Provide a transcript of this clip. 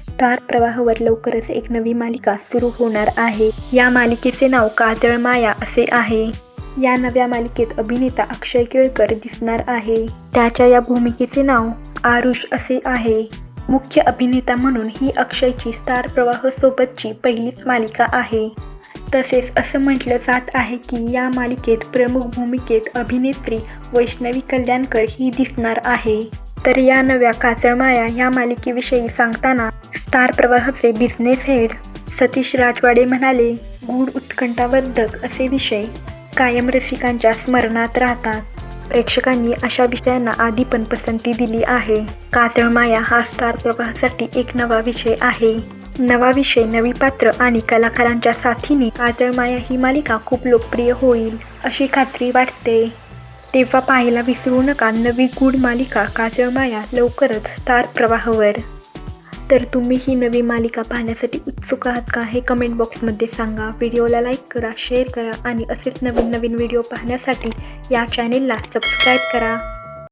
Star प्रवाहावर लवकरच एक नवी मालिका सुरू होणार आहे. या मालिकेचे नाव काजळ माया असे आहे. या नव्या मालिकेत अभिनेता अक्षय केळकर दिसणार आहे. त्याच्या या भूमिकेचे नाव आरुष असे आहे. मुख्य अभिनेता म्हणून ही अक्षयची स्टार प्रवाह सोबतची पहिलीच मालिका आहे. तसेच असं म्हटलं जात आहे की या मालिकेत प्रमुख भूमिकेत अभिनेत्री वैष्णवी कल्याणकर ही दिसणार आहे. तर या नव्या काजळमाया या मालिकेविषयी सांगताना स्टार प्रवाहाचे बिझनेस हेड सतीश राजवाडे म्हणाले गूढ उत्कंठावर्धक असे विषय कायम रसिकांच्या स्मरणात राहतात. प्रेक्षकांनी अशा विषयांना आधी पण पसंती दिली आहे. काजळमाया हा स्टार प्रवाहासाठी एक नवा विषय आहे. नवा विषय नवी पात्र आणि कलाकारांच्या साथीने काजळमाया ही मालिका खूप लोकप्रिय होईल अशी खात्री वाटते. तेव्हा पाहायला विसरू नका. नवी गूढ मालिका काजळमाया लवकरच स्टार प्रवाहावर. तर तुम्ही ही नवी मालिका पाहण्यासाठी उत्सुक आहात का हे कमेंट बॉक्समध्ये सांगा. व्हिडिओला लाईक करा शेअर करा आणि असेच नवीन नवीन व्हिडिओ पाहण्यासाठी या चॅनेलला सबस्क्राईब करा.